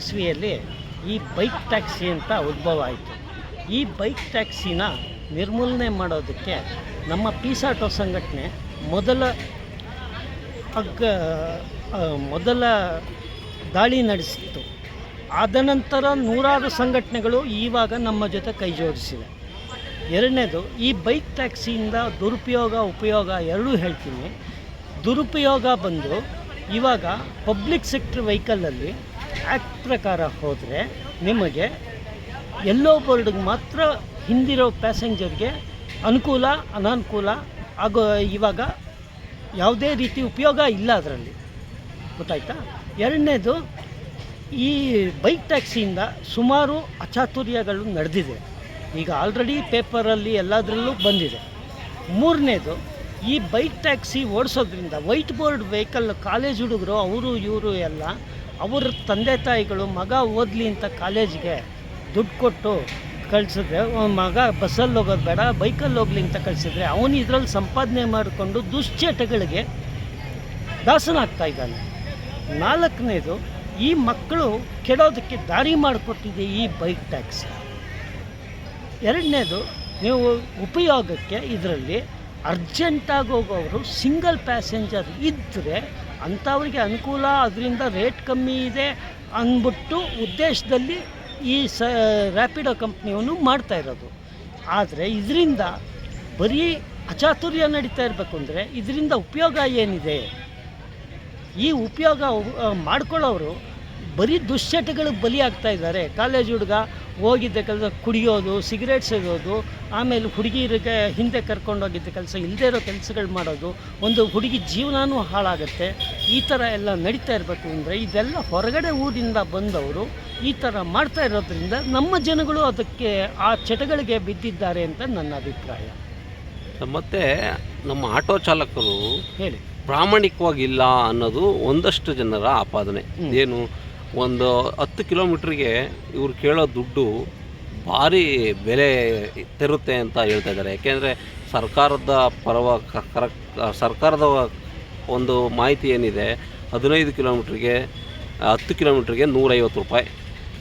ಇಸ್ವಿಯಲ್ಲಿ ಈ bike taxi ಅಂತ ಉದ್ಭವ ಆಯಿತು. ಈ ಬೈಕ್ ಟ್ಯಾಕ್ಸಿನ ನಿರ್ಮೂಲನೆ ಮಾಡೋದಕ್ಕೆ ನಮ್ಮ ಪೀಸಾಟೋ ಸಂಘಟನೆ ಮೊದಲ ಅಗ್ಗ ಮೊದಲ ದಾಳಿ ನಡೆಸಿತ್ತು. ಆದ ನಂತರ ನೂರಾರು ಸಂಘಟನೆಗಳು ಇವಾಗ ನಮ್ಮ ಜೊತೆ ಕೈ ಜೋಡಿಸಿವೆ. ಎರಡನೇದು, ಈ ಬೈಕ್ ಟ್ಯಾಕ್ಸಿಯಿಂದ ದುರುಪಯೋಗ, ಉಪಯೋಗ ಎರಡೂ ಹೇಳ್ತೀನಿ. ದುರುಪಯೋಗ ಬಂದು ಇವಾಗ ಪಬ್ಲಿಕ್ ಸೆಕ್ಟರ್ ವೆಹಿಕಲಲ್ಲಿ ಆ್ಯಕ್ಟ್ ಪ್ರಕಾರ ಹೋದರೆ ನಿಮಗೆ ಎಲ್ಲೋ ಬೋರ್ಡ್ಗೆ ಮಾತ್ರ ಹಿಂದಿರೋ ಪ್ಯಾಸೆಂಜರ್ಗೆ ಅನುಕೂಲ, ಅನಾನುಕೂಲ ಆಗೋ ಇವಾಗ ಯಾವುದೇ ರೀತಿ ಉಪಯೋಗ ಇಲ್ಲ ಅದರಲ್ಲಿ. ಗೊತ್ತಾಯ್ತಾ? ಎರಡನೇದು ಈ ಬೈಕ್ ಟ್ಯಾಕ್ಸಿಯಿಂದ ಸುಮಾರು ಅಚಾತುರ್ಯಗಳು ನಡೆದಿದೆ. ಈಗ ಆಲ್ರೆಡಿ ಪೇಪರಲ್ಲಿ ಎಲ್ಲದರಲ್ಲೂ ಬಂದಿದೆ. ಮೂರನೇದು ಈ ಬೈಕ್ ಟ್ಯಾಕ್ಸಿ ಓಡಿಸೋದ್ರಿಂದ ವೈಟ್ ಬೋರ್ಡ್ ವೆಹಿಕಲ್ ಕಾಲೇಜ್ ಹುಡುಗರು, ಅವರು, ಇವರು ಎಲ್ಲ ಅವ್ರ ತಂದೆ ತಾಯಿಗಳು ಮಗ ಓದಲಿ ಅಂತ ಕಾಲೇಜಿಗೆ ದುಡ್ಡು ಕೊಟ್ಟು ಕಳಿಸಿದ್ರೆ ಮಗ ಬಸ್ಸಲ್ಲಿ ಹೋಗೋದು ಬೇಡ, ಬೈಕಲ್ಲಿ ಹೋಗ್ಲಿ ಅಂತ ಕಳಿಸಿದ್ರೆ ಅವನು ಇದರಲ್ಲಿ ಸಂಪಾದನೆ ಮಾಡಿಕೊಂಡು ದುಶ್ಚಟಗಳಿಗೆ ದಾಸನಾಗ್ತಾ ಇದ್ದಾನೆ. ನಾಲ್ಕನೇದು, ಈ ಮಕ್ಕಳು ಕೆಡೋದಕ್ಕೆ ದಾರಿ ಮಾಡಿಕೊಟ್ಟಿದೆ ಈ ಬೈಕ್ ಟ್ಯಾಕ್ಸಿ. ಎರಡನೇದು, ನೀವು ಉಪಯೋಗಕ್ಕೆ ಇದರಲ್ಲಿ ಅರ್ಜೆಂಟಾಗಿ ಹೋಗೋರು ಸಿಂಗಲ್ ಪ್ಯಾಸೆಂಜರ್ ಇದ್ದರೆ ಅಂಥವ್ರಿಗೆ ಅನುಕೂಲ, ಅದರಿಂದ ರೇಟ್ ಕಮ್ಮಿ ಇದೆ ಅಂದ್ಬಿಟ್ಟು ಉದ್ದೇಶದಲ್ಲಿ ಈ ಸ ರ್ಯಾಪಿಡೋ ಕಂಪ್ನಿಯವನು ಮಾಡ್ತಾ ಇರೋದು. ಆದರೆ ಇದರಿಂದ ಬರೀ ಅಚಾತುರ್ಯ ನಡೀತಾ ಇರಬೇಕು ಅಂದರೆ ಇದರಿಂದ ಉಪಯೋಗ ಏನಿದೆ? ಈ ಉಪಯೋಗ ಮಾಡ್ಕೊಳ್ಳೋರು ಬರೀ ದುಶ್ಚಟಗಳಿಗೆ ಬಲಿಯಾಗ್ತಾ ಇದ್ದಾರೆ. ಕಾಲೇಜ್ ಹುಡುಗ ಹೋಗಿದ್ದ ಕೆಲಸ ಕುಡಿಯೋದು ಸಿಗರೇಟ್ ಸೇದೋದು ಆಮೇಲೆ ಹುಡುಗಿರಿಗೆ ಹಿಂದೆ ಕರ್ಕೊಂಡೋಗಿದ್ದ ಕೆಲಸ ಇಲ್ಲದೇ ಇರೋ ಕೆಲಸಗಳು ಮಾಡೋದು ಒಂದು ಹುಡುಗಿ ಜೀವನವೂ ಹಾಳಾಗುತ್ತೆ. ಈ ಥರ ಎಲ್ಲ ನಡೀತಾ ಇರಬೇಕು ಅಂದರೆ ಇದೆಲ್ಲ ಹೊರಗಡೆ ಊರಿಂದ ಬಂದವರು ಈ ಥರ ಮಾಡ್ತಾ ಇರೋದ್ರಿಂದ ನಮ್ಮ ಜನಗಳು ಅದಕ್ಕೆ ಆ ಚಟಗಳಿಗೆ ಬಿದ್ದಿದ್ದಾರೆ ಅಂತ ನನ್ನ ಅಭಿಪ್ರಾಯ. ಮತ್ತು ನಮ್ಮ ಆಟೋ ಚಾಲಕರು ಹೇಳಿ. ಪ್ರಾಮಾಣಿಕವಾಗಿಲ್ಲ ಅನ್ನೋದು ಒಂದಷ್ಟು ಜನರ ಆಪಾದನೆ. ಏನು ಒಂದು ಹತ್ತು ಕಿಲೋಮೀಟ್ರಿಗೆ ಇವ್ರು ಕೇಳೋ ದುಡ್ಡು ಭಾರಿ ಬೆಲೆ ತೆರುತ್ತೆ ಅಂತ ಹೇಳ್ತಾ ಇದ್ದಾರೆ. ಯಾಕೆಂದರೆ ಸರ್ಕಾರದ ಪರವ ಕರೆಕ್ಟ್ ಸರ್ಕಾರದ ಒಂದು ಮಾಹಿತಿ ಏನಿದೆ, ಹದಿನೈದು ಕಿಲೋಮೀಟ್ರಿಗೆ, ಹತ್ತು ಕಿಲೋಮೀಟ್ರಿಗೆ ನೂರೈವತ್ತು ರೂಪಾಯಿ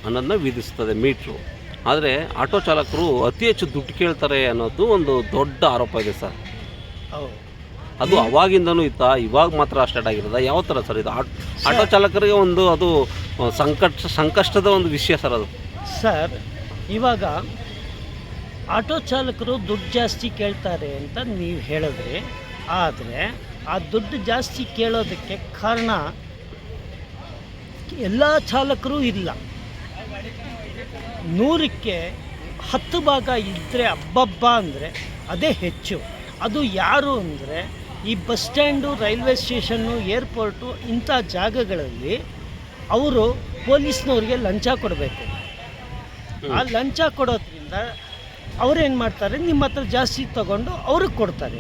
ಅನ್ನೋದನ್ನ ವಿಧಿಸ್ತದೆ ಮೀಟ್ರು. ಆದರೆ ಆಟೋ ಚಾಲಕರು ಅತಿ ಹೆಚ್ಚು ದುಡ್ಡು ಕೇಳ್ತಾರೆ ಅನ್ನೋದು ಒಂದು ದೊಡ್ಡ ಆರೋಪ ಇದೆ ಸರ್. ಹೌದು. ಅದು ಅವಾಗಿಂದನೂ ಇತ್ತಾ ಇವಾಗ ಮಾತ್ರ ಸ್ಟಾರ್ಟ್ ಆಗಿರೋದ? ಯಾವ ಥರ ಸರ್ ಇದು? ಆಟೋ ಆಟೋ ಚಾಲಕರಿಗೆ ಒಂದು ಅದು ಸಂಕಟ ಸಂಕಷ್ಟದ ಒಂದು ವಿಷಯ ಸರ್ ಅದು. ಸರ್ ಇವಾಗ ಆಟೋ ಚಾಲಕರು ದುಡ್ಡು ಜಾಸ್ತಿ ಕೇಳ್ತಾರೆ ಅಂತ ನೀವು ಹೇಳಿದ್ರಿ. ಆದರೆ ಆ ದುಡ್ಡು ಜಾಸ್ತಿ ಕೇಳೋದಕ್ಕೆ ಕಾರಣ ಎಲ್ಲ ಚಾಲಕರು ಇಲ್ಲ. ನೂರಕ್ಕೆ ಹತ್ತು ಭಾಗ ಇದ್ದರೆ ಅಬ್ಬಬ್ಬ ಅಂದರೆ ಅದೇ ಹೆಚ್ಚು. ಅದು ಯಾರು ಅಂದರೆ ಈ bus stand railway station airport ಇಂಥ ಜಾಗಗಳಲ್ಲಿ ಅವರು ಪೊಲೀಸ್ನವ್ರಿಗೆ ಲಂಚ ಕೊಡಬೇಕು. ಆ ಲಂಚ ಕೊಡೋದ್ರಿಂದ ಅವ್ರೇನು ಮಾಡ್ತಾರೆ? ನಿಮ್ಮ ಹತ್ರ ಜಾಸ್ತಿ ತಗೊಂಡು ಅವ್ರಿಗೆ ಕೊಡ್ತಾರೆ.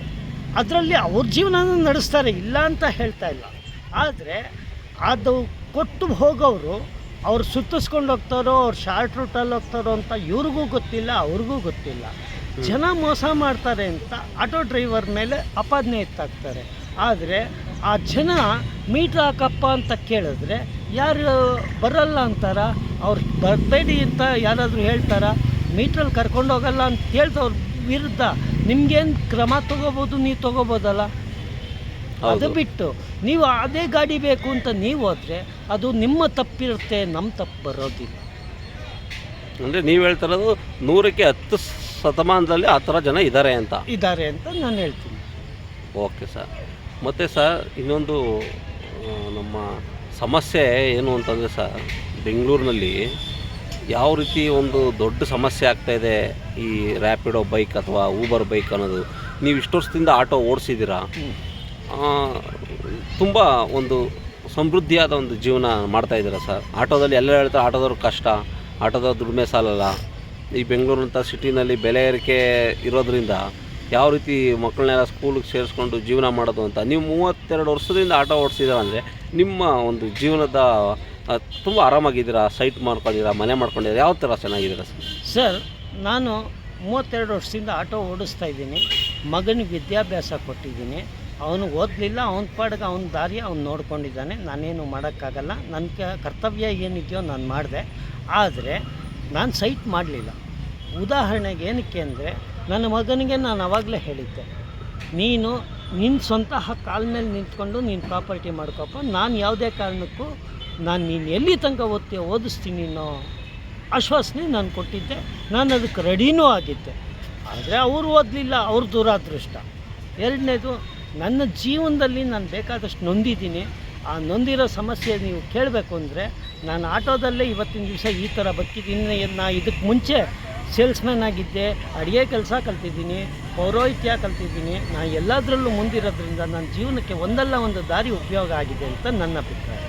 ಅದರಲ್ಲಿ ಅವ್ರ ಜೀವನನ ನಡೆಸ್ತಾರೆ ಇಲ್ಲ ಅಂತ ಹೇಳ್ತಾ ಇಲ್ಲ. ಆದರೆ ಅದು ಕೊಟ್ಟು ಹೋಗೋರು ಅವ್ರು ಸುತ್ತಿಸ್ಕೊಂಡು ಹೋಗ್ತಾರೋ ಅವ್ರು ಶಾರ್ಟ್ ರೂಟಲ್ಲಿ ಹೋಗ್ತಾರೋ ಅಂತ ಇವ್ರಿಗೂ ಗೊತ್ತಿಲ್ಲ ಅವ್ರಿಗೂ ಗೊತ್ತಿಲ್ಲ. ಜನ ಮೋಸ ಮಾಡ್ತಾರೆ ಅಂತ ಆಟೋ ಡ್ರೈವರ್ ಮೇಲೆ ಅಪಾದನೆ ಎತ್ತಾಗ್ತಾರೆ ಆದರೆ ಆ ಜನ ಮೀಟ್ರ್ ಹಾಕಪ್ಪ ಅಂತ ಕೇಳಿದ್ರೆ ಯಾರು ಬರಲ್ಲ ಅಂತಾರ? ಅವ್ರು ಬರಬೇಡಿ ಅಂತ ಯಾರಾದರೂ ಹೇಳ್ತಾರ? ಮೀಟ್ರಲ್ಲಿ ಕರ್ಕೊಂಡು ಹೋಗಲ್ಲ ಅಂತ ಹೇಳ್ದವ್ರ ವಿರುದ್ಧ ನಿಮ್ಗೇನು ಕ್ರಮ ತೊಗೋಬೋದು ನೀವು ತೊಗೋಬೋದಲ್ಲ? ಅದು ಬಿಟ್ಟು ನೀವು ಅದೇ ಗಾಡಿ ಬೇಕು ಅಂತ ನೀವು ಹೋದರೆ ಅದು ನಿಮ್ಮ ತಪ್ಪಿರುತ್ತೆ ನಮ್ಮ ತಪ್ಪು ಬರೋದಿಲ್ಲ. ಅಂದರೆ ನೀವು ಹೇಳ್ತಾರದು ನೂರಕ್ಕೆ ಹತ್ತು ಶತಮಾನದಲ್ಲಿ ಆ ಥರ ಜನ ಇದ್ದಾರೆ ಅಂತ? ಇದ್ದಾರೆ ಅಂತ ನಾನು ಹೇಳ್ತೀನಿ. Okay sir. ಮತ್ತು ಸರ್ ಇನ್ನೊಂದು ಆ, ನಮ್ಮ ಸಮಸ್ಯೆ ಏನು ಅಂತಂದರೆ ಸರ್ ಬೆಂಗಳೂರಿನಲ್ಲಿ ಯಾವ ರೀತಿ ಒಂದು ದೊಡ್ಡ ಸಮಸ್ಯೆ ಆಗ್ತಾ ಇದೆ ಈ ರ್ಯಾಪಿಡೋ ಬೈಕ್ ಅಥವಾ ಊಬರ್ ಬೈಕ್ ಅನ್ನೋದು? ನೀವು ಇಷ್ಟು ವರ್ಷದಿಂದ ಆಟೋ ಓಡಿಸಿದ್ದೀರಾ. ತುಂಬ ಒಂದು ಸಮೃದ್ಧಿಯಾದ ಒಂದು ಜೀವನ ಮಾಡ್ತಾ ಇದ್ದೀರಾ ಸರ್? ಆಟೋದಲ್ಲಿ ಎಲ್ಲ ಹೇಳ್ತಾರೆ ಆಟೋದವ್ರು ಕಷ್ಟ ಆಟೋದವ್ರು ದುಡಿಮೆ ಸಾಲಲ್ಲ. ಈ ಬೆಂಗಳೂರಂಥ ಸಿಟಿನಲ್ಲಿ ಬೆಲೆ ಏರಿಕೆ ಇರೋದ್ರಿಂದ ಯಾವ ರೀತಿ ಮಕ್ಕಳನ್ನೆಲ್ಲ ಸ್ಕೂಲಿಗೆ ಸೇರಿಸ್ಕೊಂಡು ಜೀವನ ಮಾಡೋದು ಅಂತ, ನೀವು ಮೂವತ್ತೆರಡು ವರ್ಷದಿಂದ ಆಟೋ ಓಡಿಸಿದ್ದೀರ ಅಂದರೆ ನಿಮ್ಮ ಒಂದು ಜೀವನದ ತುಂಬ ಆರಾಮಾಗಿದ್ದೀರಾ, ಸೈಟ್ ಮಾಡ್ಕೊಂಡಿದ್ದೀರಾ, ಮನೆ ಮಾಡ್ಕೊಂಡಿದ್ದೀರಾ, ಯಾವ ಥರ ಚೆನ್ನಾಗಿದ್ದೀರಾ ಸರ್? ಸರ್, ನಾನು ಮೂವತ್ತೆರಡು ವರ್ಷದಿಂದ ಆಟೋ ಓಡಿಸ್ತಾ ಇದ್ದೀನಿ, ಮಗನಿಗೆ ವಿದ್ಯಾಭ್ಯಾಸ ಕೊಟ್ಟಿದ್ದೀನಿ, ಅವನು ಓದಲಿಲ್ಲ, ಅವನ ಪಾಡಿಗೆ ಅವನ ದಾರಿ ಅವ್ನು ನೋಡ್ಕೊಂಡಿದ್ದಾನೆ, ನಾನೇನು ಮಾಡೋಕ್ಕಾಗಲ್ಲ, ನನ್ನ ಕರ್ತವ್ಯ ಏನಿದೆಯೋ ನಾನು ಮಾಡಿದೆ, ಆದರೆ ನಾನು ಸೈಟ್ ಮಾಡಲಿಲ್ಲ. ಉದಾಹರಣೆಗೆ ಏನಕ್ಕೆ ಅಂದರೆ, ನನ್ನ ಮಗನಿಗೆ ನಾನು ಆವಾಗಲೇ ಹೇಳಿದ್ದೆ, ನೀನು ನಿನ್ನ ಸ್ವಂತ ಕಾಲ ಮೇಲೆ ನಿಂತ್ಕೊಂಡು ನೀನು ಪ್ರಾಪರ್ಟಿ ಮಾಡ್ಕೊಪ್ಪ, ನಾನು ಯಾವುದೇ ಕಾರಣಕ್ಕೂ ನಾನು ನೀನು ಎಲ್ಲಿ ತನಕ ಓದ್ತೀಯ ಓದಿಸ್ತೀನಿ ಅನ್ನೋ ಆಶ್ವಾಸನೆ ನಾನು ಕೊಟ್ಟಿದ್ದೆ. ನಾನು ಅದಕ್ಕೆ ರೆಡಿನೂ ಆಗಿದ್ದೆ. ಆದರೆ ಅವರು ಓದಲಿಲ್ಲ, ಅವ್ರ ದುರಾದೃಷ್ಟ. ಎರಡನೇದು, ನನ್ನ ಜೀವನದಲ್ಲಿ ನಾನು ಬೇಕಾದಷ್ಟು ನೊಂದಿದ್ದೀನಿ. ಆ ನೊಂದಿರೋ ಸಮಸ್ಯೆ ನೀವು ಕೇಳಬೇಕು ಅಂದರೆ ನಾನು ಆಟೋದಲ್ಲೇ ಇವತ್ತಿನ ದಿವಸ ಈ ಥರ ಬದುಕಿದ್ದೀನಿ. ನಾ ಇದಕ್ಕೆ ಮುಂಚೆ ಸೇಲ್ಸ್ಮ್ಯಾನ್ ಆಗಿದ್ದೆ, ಅಡುಗೆ ಕೆಲಸ ಕಲ್ತಿದ್ದೀನಿ, ಪೌರೋಹಿತ್ಯ ಕಲ್ತಿದ್ದೀನಿ. ನಾನು ಎಲ್ಲದರಲ್ಲೂ ಮುಂದಿರೋದ್ರಿಂದ ನನ್ನ ಜೀವನಕ್ಕೆ ಒಂದಲ್ಲ ಒಂದು ದಾರಿ ಉಪಯೋಗ ಆಗಿದೆ ಅಂತ ನನ್ನ ಅಭಿಪ್ರಾಯ.